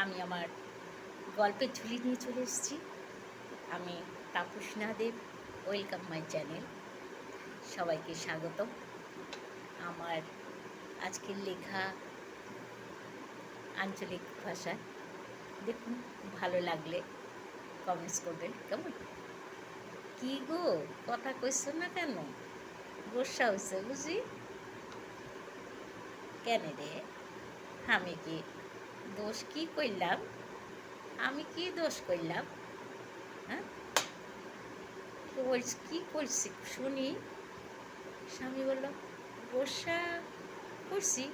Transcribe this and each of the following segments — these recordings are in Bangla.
আমি আমার গল্পের ঝুলি নিয়ে চলে এসেছি। আমি তাপসনা দেব, ওয়েলকাম মাই চ্যানেল। সবাইকে স্বাগত আমার আজকের লেখা আঞ্চলিক ভাষায়। দেখুন, ভালো লাগলে কমেন্টস করবেন। কেমন? কি গো? কথা কইছ না কেন? গোসা হয়েছে বুঝি? কেন রে? আমি কি দোষ কি করলাম? আমি কি দোষ করলাম? হ্যাঁ? বলছি, কি করছি? শুনি। স্বামী বলল গোসা করছি।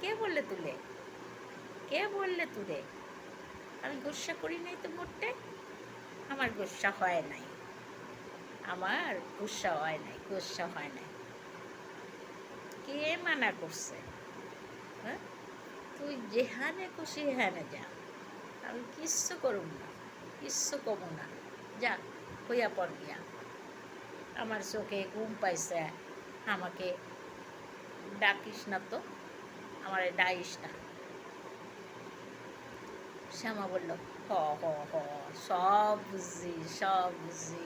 কে বললে তুলে? কে বললে তুলে? আমি গোসা করি নাই তো মোটে? আমার গোসা হয় নাই। আমার গুসা হয় নাই, গুসা হয় নাই। কে মানা করছে? হ্যাঁ? তুই যেখানে খুশি সেখানে যা। আমি কিচ্ছু করুম না, কিচ্ছু কম না। যা, হইয়া পর গিয়া। আমার চোখে ঘুম পাইছে, আমাকে ডাকিস না তো, আমার ডাইস না। শ্যামা বলল, হ হ হ, সব বুঝি সব বুঝি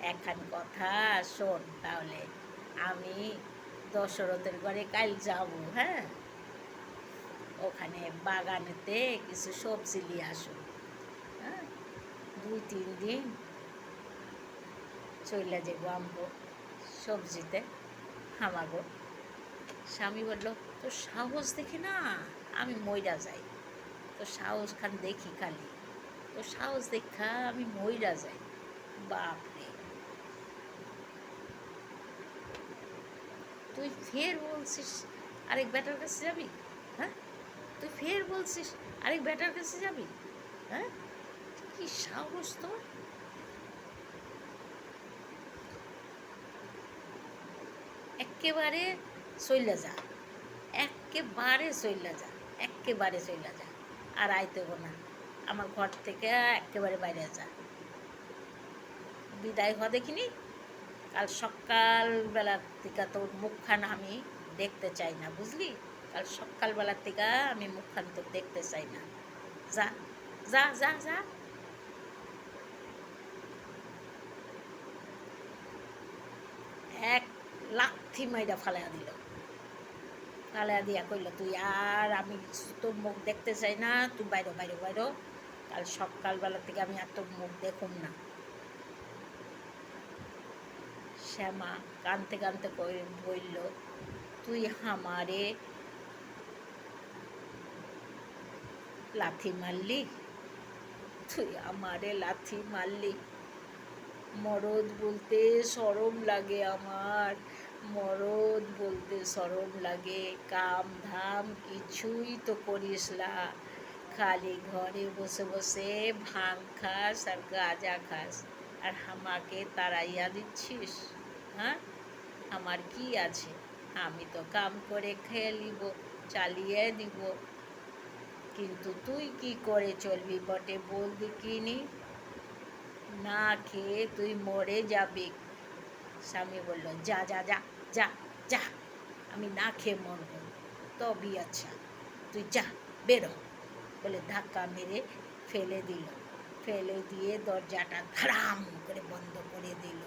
একখান কথা শোন, তাহলে আমি দশরথের ঘরে কাল যাব হ্যাঁ? ওখানে বাগানেতে কিছু সবজি নিয়ে আসুন হ্যাঁ? দুই, তিন দিন চলে যাব আমগো সবজিতে। হামাগো। স্বামী বলল তো সাহস দেখি না? আমি মইরা যাই। তো সাহস খান দেখি কালি তো সাহস দেখা আমি মইরা যাই। বাপরে! তুই ফের বলছিস, আরেক ব্যাটার কাছে যাবি? হ্যাঁ? তুই ফের বলছিস, আরেক ব্যাটার কাছে যাবি? হ্যাঁ? কি সাহস তোর? একেবারে চইলা যা। একেবারে চইলা যা একেবারে চইলা যা। আর আইতে হব না। আমার ঘর থেকে একেবারে বাইরে যা। বিদায় হওয়া দেখিনি। কাল সকালবেলার থেকে তোর মুখখান আমি দেখতে চাই না, বুঝলি? কাল সকালবেলার থেকে আমি মুখখান তো দেখতে চাই না। যা যা যা যা। এক লাথি মাইরা ফালাইয়া দিল। ফালাইয়া দিয়া কইল, তুই আর আমি তোর মুখ দেখতে চাই না, তুই বাইরো বাইরো বাইরো। কাল সকালবেলা থেকে আমি আর তোর মুখ দেখুম না। শ্যামা কানতে কানতে বলল তুই হামারে লাথি মারলি? তুই আমারে লাথি মারলি। মরদ বলতে সরম লাগে আমার। মরদ বলতে সরম লাগে। কাম ধাম কিছুই তো করিস না। খালি ঘরে বসে বসে ভাং খাস আর গাঁজা খাস। আর আমাকে তাড়াইয়া দিচ্ছিস হ্যাঁ? আমার কি আছে? আমি তো কাম করে খেয়ে নিব, চালিয়ে দিব কিন্তু তুই কি করে চলবি বটে? বল দেখিনি না? খেয়ে তুই মরে যাবি। স্বামী বলল, যা যা যা যা যা, আমি না খেয়ে মরব। তবে আচ্ছা তুই যা, বেরো। বলে ধাক্কা মেরে ফেলে দিল। ফেলে দিয়ে দরজাটা ধারাম করে বন্ধ করে দিল।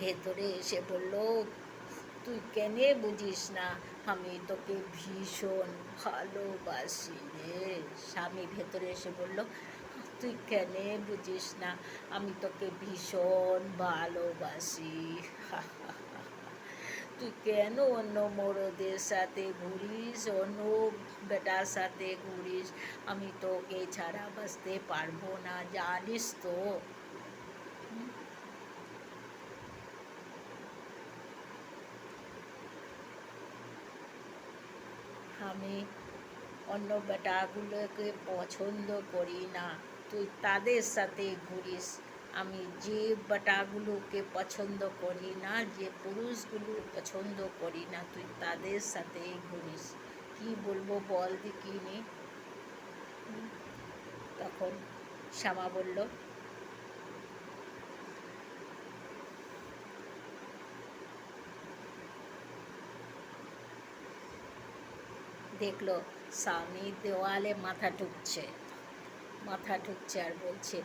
ভেতরে এসে বলল তুই কেনে বুঝিস না? আমি তোকে ভীষণ ভালোবাসি রে। স্বামী ভেতরে এসে বলল, তুই কেনে বুঝিস না? আমি তোকে ভীষণ ভালোবাসি। তুই কেন অন্য মরদের সাথে ঘুরিস? অন্য বেটার সাথে ঘুরিস? আমি তোকে ছাড়া বাঁচতে পারব না, জানিস তো। আমি অন্য বেটাগুলোকে পছন্দ করি না। তুই তাদের সাথে ঘুরিস। আমি যে বেটাগুলোকে পছন্দ করি না, যে পুরুষগুলো পছন্দ করি না, তুই তাদের সাথেই ঘুরিস। কি বলব বল দেখিনি। তখন শ্যামা বলল দেখল স্বামী দেওয়ালে মাথা ঠুকছে। মাথা ঠুকছে আর বলছে,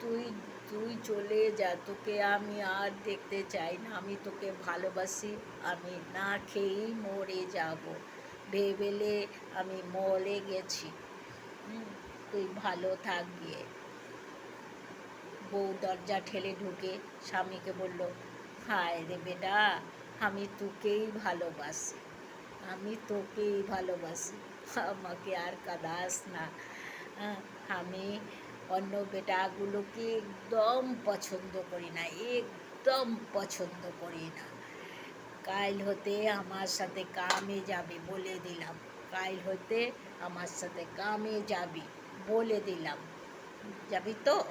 তুই তুই চলে যা, তোকে আমি আর দেখতে চাই না, আমি তোকে ভালোবাসি, আমি না খেয়েই মরে যাব। ভেবেলে আমি মরে গেছি। তুই ভালো থাক গিয়ে বউ দরজা ঠেলে ঢুকে স্বামীকে বলল, হায় রে বেটা, আমি তোকেই ভালোবাসি। আমি তোকেই ভালোবাসি। আমাকে আর কাদাস না। আমি অন্য বেটাগুলোকে একদম পছন্দ করি না, একদম পছন্দ করি না। কাল হতে আমার সাথে কামে যাবি বলে দিলাম। কাল হতে আমার সাথে কামে যাবি বলে দিলাম। যাবি তো?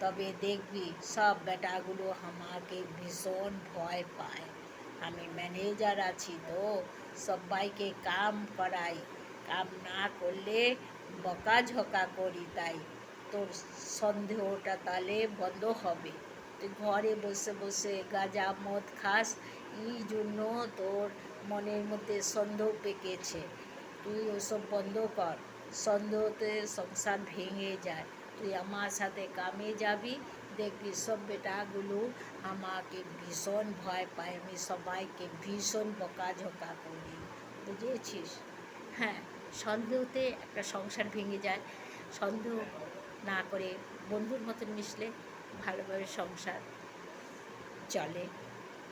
তবে দেখবি সব বেটাগুলো আমাকে ভীষণ ভয় পায়। আমি ম্যানেজার আছি তো। সবাইকে কাম করাই। কাম না করলে বকাঝকা করি তাই। তোর সন্দেহটা তাহলে বন্ধ হবে। তুই ঘরে বসে বসে গাঁজা মদ খাস, এই জন্য তোর মনের মধ্যে সন্দেহ পেকেছে। তুই ওসব বন্ধ কর। সন্দেহতে সংসার ভেঙে যায়। তুই আমার সাথে কামে যাবি দেখবি, সব বেটাগুলো আমাকে ভীষণ ভয় পায়। আমি সবাইকে ভীষণ বকাঝকা করি। বুঝেছিস? হ্যাঁ সন্দেহতে একটা সংসার ভেঙে যায়। সন্দেহ না করে বন্ধুর মতন মিশলে ভালোভাবে সংসার চলে।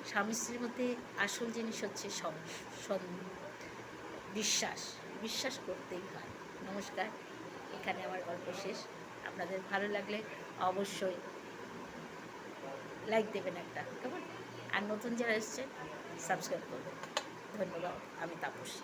স্বামী স্ত্রীর মধ্যে আসল জিনিস হচ্ছে বিশ্বাস। বিশ্বাস করতেই হয়। নমস্কার। এখানে আমার গল্প শেষ। আপনাদের ভালো লাগলে অবশ্যই লাইক দেবেন একটা কেমন? আর নতুন যারা এসছে সাবস্ক্রাইব করবেন। ধন্যবাদ আমি তাপসী।